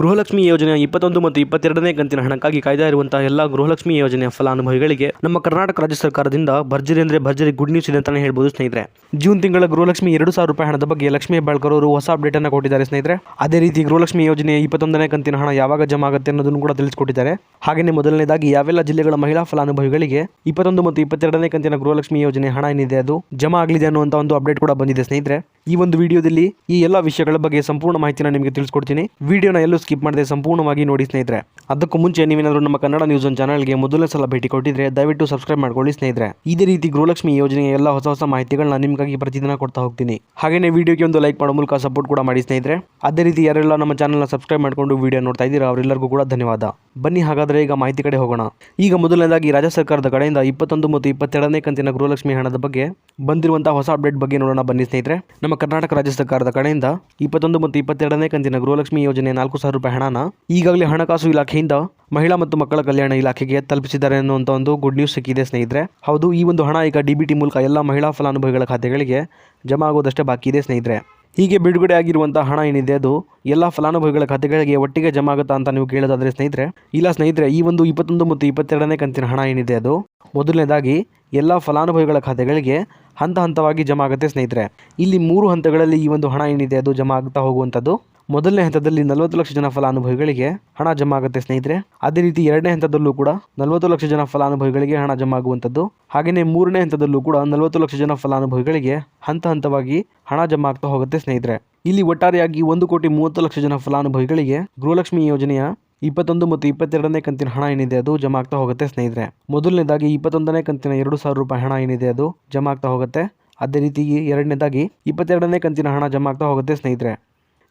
ಗೃಹಲಕ್ಷ್ಮಿ ಯೋಜನೆಯ ಇಪ್ಪತ್ತೊಂದು ಮತ್ತು ಇಪ್ಪತ್ತೆರಡನೇ ಕಂತಿನ ಹಣಕ್ಕಾಗಿ ಕಾಯ್ದಾ ಇರುವಂತಹ ಎಲ್ಲ ಗೃಹಲಕ್ಷ್ಮಿ ಯೋಜನೆಯ ಫಲಾನುಭವಿಗಳಿಗೆ ನಮ್ಮ ಕರ್ನಾಟಕ ರಾಜ್ಯ ಸರ್ಕಾರದಿಂದ ಭರ್ಜರಿ ಅಂದ್ರೆ ಭರ್ಜರಿ ಗುಡ್ ನ್ಯೂಸ್ ಇದೆ ಅಂತಾನೆ ಹೇಳ್ಬೋದು ಸ್ನೇಹಿತರೆ. ಜೂನ್ ತಿಂಗಳ ಗೃಹಲಕ್ಷ್ಮಿ ಎರಡು ಸಾವಿರ ರೂಪಾಯಿ ಹಣದ ಬಗ್ಗೆ ಲಕ್ಷ್ಮೀ ಬಾಳ್ಕರ್ ಅವರು ಹೊಸ ಅಪ್ಡೇಟ್ ಅನ್ನು ಕೊಟ್ಟಿದ್ದಾರೆ ಸ್ನೇಹಿತರೆ. ಅದೇ ರೀತಿ ಗೃಹಲಕ್ಷ್ಮಿ ಯೋಜನೆಯ ಇಪ್ಪತ್ತೊಂದನೇ ಕಂತಿನ ಹಣ ಯಾವಾಗ ಜಮಾ ಆಗುತ್ತೆ ಅನ್ನೋದನ್ನು ಕೂಡ ತಿಳಿಸಿಕೊಟ್ಟಿದ್ದಾರೆ. ಹಾಗೆಯೇ ಮೊದಲನೇದಾಗಿ ಯಾವೆಲ್ಲ ಜಿಲ್ಲೆಗಳ ಮಹಿಳಾ ಫಲಾನುಭವಿಗಳಿಗೆ ಇಪ್ಪತ್ತೊಂದು ಮತ್ತು ಇಪ್ಪತ್ತೆರಡನೇ ಕಂತಿನ ಗೃಹಲಕ್ಷ್ಮಿ ಯೋಜನೆ ಹಣ ಏನಿದೆ ಅದು ಜಮಾ ಆಗಲಿದೆ ಅನ್ನುವಂಥ ಒಂದು ಅಪ್ಡೇಟ್ ಕೂಡ ಬಂದಿದೆ ಸ್ನೇಹಿತರೆ. ಈ ಒಂದು ವಿಡಿಯೋದಲ್ಲಿ ಈ ಎಲ್ಲ ವಿಷಯಗಳ ಬಗ್ಗೆ ಸಂಪೂರ್ಣ ಮಾಹಿತಿನ ನಿಮಗೆ ತಿಳಿಸ್ಕೊಡ್ತೀನಿ. ವಿಡಿಯೋನ ಎಲ್ಲೂ ಸ್ಕಿಪ್ ಮಾಡದೆ ಸಂಪೂರ್ಣವಾಗಿ ನೋಡಿ ಸ್ನೇಹಿತರೆ. ಅದಕ್ಕೂ ಮುಂಚೆ ನೀವೇನಾದರೂ ನಮ್ಮ ಕನ್ನಡ ನ್ಯೂಸ್ ಒನ್ ಚಾನಲ್ಗೆ ಮೊದಲನೇ ಸಲ ಭೇಟಿ ಕೊಟ್ಟಿದ್ರೆ ದಯವಿಟ್ಟು ಸಬ್ಸ್ಕ್ರೈಬ್ ಮಾಡ್ಕೊಳ್ಳಿ ಸ್ನೇಹಿತರೆ. ಇದೇ ರೀತಿ ಗೃಹಲಕ್ಷ್ಮಿ ಯೋಜನೆಯ ಎಲ್ಲ ಹೊಸ ಹೊಸ ಮಾಹಿತಿಗಳನ್ನ ನಿಮಗಾಗಿ ಪ್ರತಿದಿನ ಕೊಡ್ತಾ ಹೋಗ್ತೀನಿ. ಹಾಗೆಯೇ ವಿಡಿಯೋಗೆ ಒಂದು ಲೈಕ್ ಮಾಡೋ ಮೂಲಕ ಸಪೋರ್ಟ್ ಕೂಡ ಮಾಡಿ ಸ್ನೇಹಿತರೆ. ಅದೇ ರೀತಿ ಯಾರೆಲ್ಲ ನಮ್ಮ ಚಾನಲ್ನ ಸಬ್ಸ್ಕ್ರೈಬ್ ಮಾಡಿಕೊಂಡು ವಿಡಿಯೋ ನೋಡ್ತಾ ಇದ್ದೀರಾ, ಅವರೆಲ್ಲರಿಗೂ ಕೂಡ ಧನ್ಯವಾದ. ಬನ್ನಿ ಹಾಗಾದರೆ ಈಗ ಮಾಹಿತಿ ಕಡೆ ಹೋಗೋಣ. ಈಗ ಮೊದಲನೇದಾಗಿ ರಾಜ್ಯ ಸರ್ಕಾರದ ಕಡೆಯಿಂದ ಇಪ್ಪತ್ತೊಂದು ಮತ್ತು ಇಪ್ಪತ್ತೆರಡನೇ ಕಂತಿನ ಗೃಹಲಕ್ಷ್ಮಿ ಹಣದ ಬಗ್ಗೆ ಬಂದಿರುವಂತಹ ಹೊಸ ಅಪ್ಡೇಟ್ ಬಗ್ಗೆ ನೋಡೋಣ ಬನ್ನಿ ಸ್ನೇಹಿತರೆ. ನಮ್ಮ ಕರ್ನಾಟಕ ರಾಜ್ಯ ಸರ್ಕಾರದ ಕಡೆಯಿಂದ ಇಪ್ಪತ್ತೊಂದು ಮತ್ತು ಇಪ್ಪತ್ತೆರಡನೇ ಕಂತಿನ ಗೃಹಲಕ್ಷ್ಮಿ ಯೋಜನೆ ನಾಲ್ಕು ಸಾವಿರ ರೂಪಾಯಿ ಹಣನ ಈಗಾಗಲೇ ಹಣಕಾಸು ಇಲಾಖೆಯಿಂದ ಮಹಿಳಾ ಮತ್ತು ಮಕ್ಕಳ ಕಲ್ಯಾಣ ಇಲಾಖೆಗೆ ತಲುಪಿಸಿದ್ದಾರೆ ಅನ್ನುವಂಥ ಒಂದು ಗುಡ್ ನ್ಯೂಸ್ ಸಿಕ್ಕಿದೆ ಸ್ನೇಹಿತರೆ. ಹೌದು, ಈ ಒಂದು ಹಣ ಈಗ ಡಿ ಬಿ ಟಿ ಮೂಲಕ ಎಲ್ಲ ಮಹಿಳಾ ಫಲಾನುಭವಿಗಳ ಖಾತೆಗಳಿಗೆ ಜಮಾ ಆಗೋದಷ್ಟೇ ಬಾಕಿ ಇದೆ ಸ್ನೇಹಿತರೆ. ಹೀಗೆ ಬಿಡುಗಡೆ ಆಗಿರುವಂಥ ಹಣ ಏನಿದೆ ಅದು ಎಲ್ಲ ಫಲಾನುಭವಿಗಳ ಖಾತೆಗಳಿಗೆ ಒಟ್ಟಿಗೆ ಜಮಾ ಆಗುತ್ತಾ ಅಂತ ನೀವು ಕೇಳೋದಾದರೆ ಸ್ನೇಹಿತರೆ, ಇಲ್ಲ ಸ್ನೇಹಿತರೆ, ಈ ಒಂದು ಇಪ್ಪತ್ತೊಂದು ಮತ್ತು ಇಪ್ಪತ್ತೆರಡನೇ ಕಂತಿನ ಹಣ ಏನಿದೆ ಅದು? ಮೊದಲನೇದಾಗಿ ಎಲ್ಲ ಫಲಾನುಭವಿಗಳ ಖಾತೆಗಳಿಗೆ ಹಂತ ಹಂತವಾಗಿ ಜಮಾ ಆಗುತ್ತೆ ಸ್ನೇಹಿತರೆ. ಇಲ್ಲಿ ಮೂರು ಹಂತಗಳಲ್ಲಿ ಈ ಒಂದು ಹಣ ಏನಿದೆ ಅದು ಜಮಾ ಆಗ್ತಾ ಹೋಗುವಂಥದ್ದು. ಮೊದಲನೇ ಹಂತದಲ್ಲಿ ನಲವತ್ತು ಲಕ್ಷ ಜನ ಫಲಾನುಭವಿಗಳಿಗೆ ಹಣ ಜಮಾ ಆಗುತ್ತೆ ಸ್ನೇಹಿತರೆ. ಅದೇ ರೀತಿ ಎರಡನೇ ಹಂತದಲ್ಲೂ ಕೂಡ ನಲವತ್ತು ಲಕ್ಷ ಜನ ಫಲಾನುಭವಿಗಳಿಗೆ ಹಣ ಜಮಾ ಆಗುವಂಥದ್ದು ಹಾಗೆಯೇ ಮೂರನೇ ಹಂತದಲ್ಲೂ ಕೂಡ ನಲವತ್ತು ಲಕ್ಷ ಜನ ಫಲಾನುಭವಿಗಳಿಗೆ ಹಂತ ಹಂತವಾಗಿ ಹಣ ಜಮಾ ಆಗ್ತಾ ಹೋಗುತ್ತೆ ಸ್ನೇಹಿತರೆ. ಇಲ್ಲಿ ಒಟ್ಟಾರೆಯಾಗಿ ಒಂದು ಕೋಟಿ ಮೂವತ್ತು ಲಕ್ಷ ಜನ ಫಲಾನುಭವಿಗಳಿಗೆ ಗೃಹಲಕ್ಷ್ಮಿ ಯೋಜನೆಯ ಇಪ್ಪತ್ತೊಂದು ಮತ್ತು ಇಪ್ಪತ್ತೆರಡನೇ ಕಂತಿನ ಹಣ ಏನಿದೆ ಅದು ಜಮಾ ಆಗ್ತಾ ಹೋಗುತ್ತೆ ಸ್ನೇಹಿತರೆ. ಮೊದಲನೇದಾಗಿ ಇಪ್ಪತ್ತೊಂದನೇ ಕಂತಿನ ಎರಡು ಸಾವಿರ ರೂಪಾಯಿ ಹಣ ಏನಿದೆ ಅದು ಜಮಾ ಆಗ್ತಾ ಹೋಗುತ್ತೆ. ಅದೇ ರೀತಿ ಎರಡನೇದಾಗಿ ಇಪ್ಪತ್ತೆರಡನೇ ಕಂತಿನ ಹಣ ಜಮಾ ಆಗ್ತಾ ಹೋಗುತ್ತೆ ಸ್ನೇಹಿತರೆ.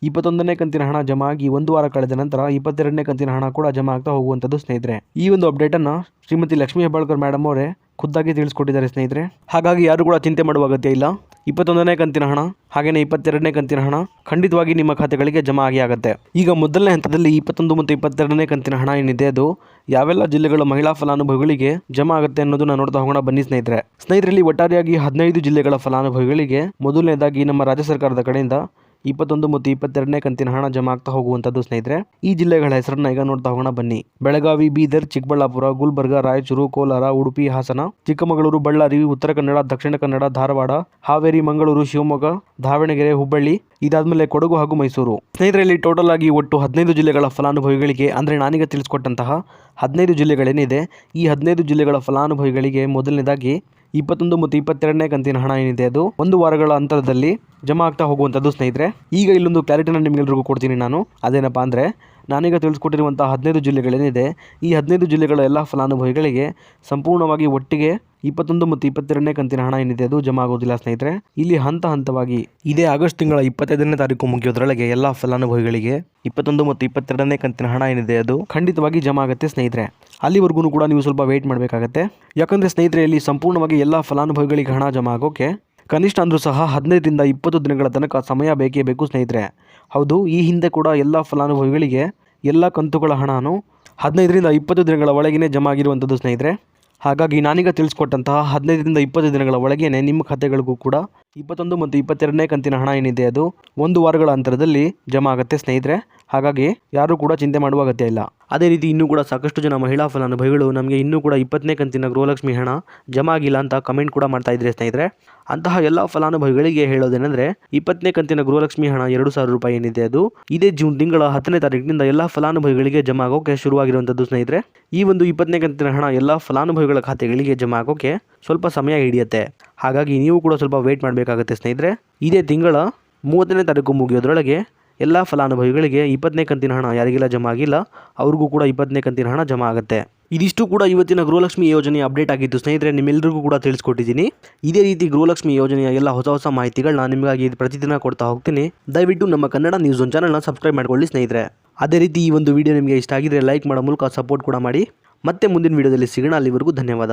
ಇಪ್ಪತ್ತೊಂದನೇ ಕಂತಿನ ಹಣ ಜಮಾ ಆಗಿ ಒಂದು ವಾರ ಕಳೆದ ನಂತರ ಇಪ್ಪತ್ತೆರಡನೇ ಕಂತಿನ ಹಣ ಕೂಡ ಜಮಾ ಆಗ್ತಾ ಹೋಗುವಂಥದ್ದು ಸ್ನೇಹಿತರೆ. ಈ ಒಂದು ಅಪ್ಡೇಟನ್ನು ಶ್ರೀಮತಿ ಲಕ್ಷ್ಮೀ ಹೆಬ್ಬಾಳ್ಕರ್ ಮೇಡಮ್ ಅವರೇ ಖುದ್ದಾಗಿ ತಿಳಿಸ್ಕೊಟ್ಟಿದ್ದಾರೆ ಸ್ನೇಹಿತರೆ. ಹಾಗಾಗಿ ಯಾರು ಕೂಡ ಚಿಂತೆ ಮಾಡುವ ಅಗತ್ಯ ಇಲ್ಲ. ಇಪ್ಪತ್ತೊಂದನೇ ಕಂತಿನ ಹಣ ಹಾಗೆಯೇ ಇಪ್ಪತ್ತೆರಡನೇ ಕಂತಿನ ಹಣ ಖಂಡಿತವಾಗಿ ನಿಮ್ಮ ಖಾತೆಗಳಿಗೆ ಜಮಾ ಆಗಿ ಆಗುತ್ತೆ. ಈಗ ಮೊದಲನೇ ಹಂತದಲ್ಲಿ ಇಪ್ಪತ್ತೊಂದು ಮತ್ತು ಇಪ್ಪತ್ತೆರಡನೇ ಕಂತಿನ ಹಣ ಏನಿದೆ ಅದು ಯಾವೆಲ್ಲ ಜಿಲ್ಲೆಗಳ ಮಹಿಳಾ ಫಲಾನುಭವಿಗಳಿಗೆ ಜಮಾ ಆಗುತ್ತೆ ಅನ್ನೋದನ್ನ ನೋಡ್ತಾ ಹೋಗೋಣ ಬನ್ನಿ ಸ್ನೇಹಿತರೆ. ಸ್ನೇಹಿತರಲ್ಲಿ ಒಟ್ಟಾರೆಯಾಗಿ ಹದಿನೈದು ಜಿಲ್ಲೆಗಳ ಫಲಾನುಭವಿಗಳಿಗೆ ಮೊದಲನೇದಾಗಿ ನಮ್ಮ ರಾಜ್ಯ ಸರ್ಕಾರದ ಕಡೆಯಿಂದ ಇಪ್ಪತ್ತೊಂದು ಮತ್ತು ಇಪ್ಪತ್ತೆರಡನೇ ಕಂತಿನ ಹಣ ಜಮಾ ಆಗ್ತಾ ಹೋಗುವಂಥದ್ದು ಸ್ನೇಹಿತರೆ. ಈ ಜಿಲ್ಲೆಗಳ ಹೆಸರನ್ನ ಈಗ ನೋಡ್ತಾ ಹೋಗೋಣ, ಬನ್ನಿ. ಬೆಳಗಾವಿ, ಬೀದರ್, ಚಿಕ್ಕಬಳ್ಳಾಪುರ, ಗುಲ್ಬರ್ಗ, ರಾಯಚೂರು, ಕೋಲಾರ, ಉಡುಪಿ, ಹಾಸನ, ಚಿಕ್ಕಮಗಳೂರು, ಬಳ್ಳಾರಿ, ಉತ್ತರ ಕನ್ನಡ, ದಕ್ಷಿಣ ಕನ್ನಡ, ಧಾರವಾಡ, ಹಾವೇರಿ, ಮಂಗಳೂರು, ಶಿವಮೊಗ್ಗ, ದಾವಣಗೆರೆ, ಹುಬ್ಬಳ್ಳಿ, ಇದಾದ್ಮೇಲೆ ಕೊಡಗು ಹಾಗೂ ಮೈಸೂರು. ಸ್ನೇಹಿತರಲ್ಲಿ ಟೋಟಲ್ ಆಗಿ ಒಟ್ಟು ಹದಿನೈದು ಜಿಲ್ಲೆಗಳ ಫಲಾನುಭವಿಗಳಿಗೆ, ಅಂದರೆ ನಾನೀಗ ತಿಳಿಸ್ಕೊಟ್ಟಂತಹ ಹದಿನೈದು ಜಿಲ್ಲೆಗಳೇನಿದೆ, ಈ ಹದಿನೈದು ಜಿಲ್ಲೆಗಳ ಫಲಾನುಭವಿಗಳಿಗೆ ಮೊದಲನೇದಾಗಿ ಇಪ್ಪತ್ತೊಂದು ಮತ್ತು ಇಪ್ಪತ್ತೆರಡನೇ ಕಂತಿನ ಹಣ ಏನಿದೆ ಅದು? ಒಂದು ವಾರಗಳ ಅಂತರದಲ್ಲಿ ಜಮಾ ಆಗ್ತಾ ಹೋಗುವಂಥದ್ದು ಸ್ನೇಹಿತರೆ. ಈಗ ಇಲ್ಲೊಂದು ಕ್ಲಾರಿಟಿನ ನಿಮಗೆಲ್ರಿಗೂ ಕೊಡ್ತೀನಿ ನಾನು. ಅದೇನಪ್ಪ ಅಂದರೆ ನಾನೀಗ ತಿಳಿಸ್ಕೊಟ್ಟಿರುವಂಥ ಹದಿನೈದು ಜಿಲ್ಲೆಗಳೇನಿದೆ, ಈ ಹದಿನೈದು ಜಿಲ್ಲೆಗಳ ಎಲ್ಲ ಫಲಾನುಭವಿಗಳಿಗೆ ಸಂಪೂರ್ಣವಾಗಿ ಒಟ್ಟಿಗೆ ಇಪ್ಪತ್ತೊಂದು ಮತ್ತು ಇಪ್ಪತ್ತೆರಡನೇ ಕಂತಿನ ಹಣ ಏನಿದೆ ಅದು ಜಮಾ ಆಗೋದಿಲ್ಲ ಸ್ನೇಹಿತರೆ. ಇಲ್ಲಿ ಹಂತ ಹಂತವಾಗಿ ಇದೇ ಆಗಸ್ಟ್ ತಿಂಗಳ ಇಪ್ಪತ್ತೈದನೇ ತಾರೀಕು ಮುಗಿಯೋದ್ರೊಳಗೆ ಎಲ್ಲ ಫಲಾನುಭವಿಗಳಿಗೆ ಇಪ್ಪತ್ತೊಂದು ಮತ್ತು ಇಪ್ಪತ್ತೆರಡನೇ ಕಂತಿನ ಹಣ ಏನಿದೆ ಅದು ಖಂಡಿತವಾಗಿ ಜಮಾ ಆಗುತ್ತೆ ಸ್ನೇಹಿತರೆ. ಅಲ್ಲಿವರೆಗೂ ಕೂಡ ನೀವು ಸ್ವಲ್ಪ ವೆಯ್ಟ್ ಮಾಡಬೇಕಾಗತ್ತೆ. ಯಾಕಂದರೆ ಸ್ನೇಹಿತರೆ, ಇಲ್ಲಿ ಸಂಪೂರ್ಣವಾಗಿ ಎಲ್ಲ ಫಲಾನುಭವಿಗಳಿಗೆ ಹಣ ಜಮಾ ಆಗೋಕೆ ಕನಿಷ್ಠ ಅಂದರೂ ಸಹ ಹದಿನೈದರಿಂದ ಇಪ್ಪತ್ತು ದಿನಗಳ ತನಕ ಸಮಯ ಬೇಕೇ ಬೇಕು ಸ್ನೇಹಿತರೆ. ಹೌದು, ಈ ಹಿಂದೆ ಕೂಡ ಎಲ್ಲ ಫಲಾನುಭವಿಗಳಿಗೆ ಎಲ್ಲ ಕಂತುಗಳ ಹಣನು ಹದಿನೈದರಿಂದ ಇಪ್ಪತ್ತು ದಿನಗಳ ಒಳಗೇ ಜಮಾ ಆಗಿರುವಂಥದ್ದು ಸ್ನೇಹಿತರೆ. ಹಾಗಾಗಿ ನಾನೀಗ ತಿಳಿಸ್ಕೊಟ್ಟಂತಹ ಹದಿನೈದರಿಂದ ಇಪ್ಪತ್ತು ದಿನಗಳ ಒಳಗೇ ನಿಮ್ಮ ಖಾತೆಗಳಿಗೂ ಕೂಡ ಇಪ್ಪತ್ತೊಂದು ಮತ್ತು ಇಪ್ಪತ್ತೆರಡನೇ ಕಂತಿನ ಹಣ ಏನಿದೆ ಅದು ಒಂದು ವಾರಗಳ ಅಂತರದಲ್ಲಿ ಜಮಾ ಆಗುತ್ತೆ ಸ್ನೇಹಿತರೆ. ಹಾಗಾಗಿ ಯಾರೂ ಕೂಡ ಚಿಂತೆ ಮಾಡುವ ಅಗತ್ಯ ಇಲ್ಲ. ಅದೇ ರೀತಿ ಇನ್ನೂ ಕೂಡ ಸಾಕಷ್ಟು ಜನ ಮಹಿಳಾ ಫಲಾನುಭವಿಗಳು ನಮಗೆ ಇನ್ನೂ ಕೂಡ ಇಪ್ಪತ್ತನೇ ಕಂತಿನ ಗೃಹಲಕ್ಷ್ಮಿ ಹಣ ಜಮಾ ಆಗಿಲ್ಲ ಅಂತ ಕಮೆಂಟ್ ಕೂಡ ಮಾಡ್ತಾ ಇದ್ರೆ ಸ್ನೇಹಿತರೆ. ಅಂತಹ ಎಲ್ಲ ಫಲಾನುಭವಿಗಳಿಗೆ ಹೇಳೋದೇನೆಂದರೆ ಇಪ್ಪತ್ತನೇ ಕಂತಿನ ಗೃಹಲಕ್ಷ್ಮಿ ಹಣ ಎರಡು ಸಾವಿರ ರೂಪಾಯಿ ಏನಿದೆ ಅದು. ಇದೇ ಜೂನ್ ತಿಂಗಳ ಹತ್ತನೇ ತಾರೀಕಿನಿಂದ ಎಲ್ಲ ಫಲಾನುಭವಿಗಳಿಗೆ ಜಮಾ ಆಗೋಕೆ ಶುರುವಾಗಿರುವಂಥದ್ದು ಸ್ನೇಹಿತರೆ. ಈ ಒಂದು ಇಪ್ಪತ್ತನೇ ಕಂತಿನ ಹಣ ಎಲ್ಲ ಫಲಾನುಭವಿಗಳ ಖಾತೆಗಳಿಗೆ ಜಮಾ ಆಗೋಕೆ ಸ್ವಲ್ಪ ಸಮಯ ಹಿಡಿಯುತ್ತೆ. ಹಾಗಾಗಿ ನೀವು ಕೂಡ ಸ್ವಲ್ಪ ವೇಟ್ ಮಾಡಬೇಕಾಗುತ್ತೆ ಸ್ನೇಹಿತರೆ. ಇದೇ ತಿಂಗಳ ಮೂವತ್ತನೇ ತಾರೀಕು ಮುಗಿಯೋದ್ರೊಳಗೆ ಎಲ್ಲ ಫಲಾನುಭವಿಗಳಿಗೆ ಇಪ್ಪತ್ತನೇ ಕಂತಿನ ಹಣ, ಯಾರಿಗೆಲ್ಲ ಜಮಾ ಆಗಿಲ್ಲ, ಅವ್ರಿಗೂ ಕೂಡ ಇಪ್ಪತ್ತನೇ ಕಂತಿನ ಹಣ ಜಮಾ ಆಗುತ್ತೆ. ಇದಿಷ್ಟು ಕೂಡ ಇವತ್ತಿನ ಗೃಹಲಕ್ಷ್ಮಿ ಯೋಜನೆ ಅಪ್ಡೇಟ್ ಆಗಿತ್ತು. ಸ್ನೇಹಿತರೆ ನಿಮ್ಮೆಲ್ಲರಿಗೂ ಕೂಡ ತಿಳಿಸ್ಕೊಟ್ಟಿದ್ದೀನಿ. ಇದೇ ರೀತಿ ಗೃಹಲಕ್ಷ್ಮಿ ಯೋಜನೆಯ ಎಲ್ಲ ಹೊಸ ಹೊಸ ಮಾಹಿತಿಗಳನ್ನ ನಿಮಗಾಗಿ ಪ್ರತಿದಿನ ಕೊಡ್ತಾ ಹೋಗ್ತೀನಿ. ದಯವಿಟ್ಟು ನಮ್ಮ ಕನ್ನಡ ನ್ಯೂಸ್ ಒಂದು ಚಾನಲ್ನ ಸಬ್ಸ್ಕ್ರೈಬ್ ಮಾಡ್ಕೊಳ್ಳಿ ಸ್ನೇಹಿತರೆ. ಅದೇ ರೀತಿ ಈ ಒಂದು ವಿಡಿಯೋ ನಿಮಗೆ ಇಷ್ಟ ಆಗಿದ್ರೆ ಲೈಕ್ ಮಾಡೋ ಮೂಲಕ ಸಪೋರ್ಟ್ ಕೂಡ ಮಾಡಿ. ಮತ್ತೆ ಮುಂದಿನ ವಿಡಿಯೋದಲ್ಲಿ ಸಿಗೋಣ. ಅಲ್ಲಿವರೆಗೂ ಧನ್ಯವಾದ.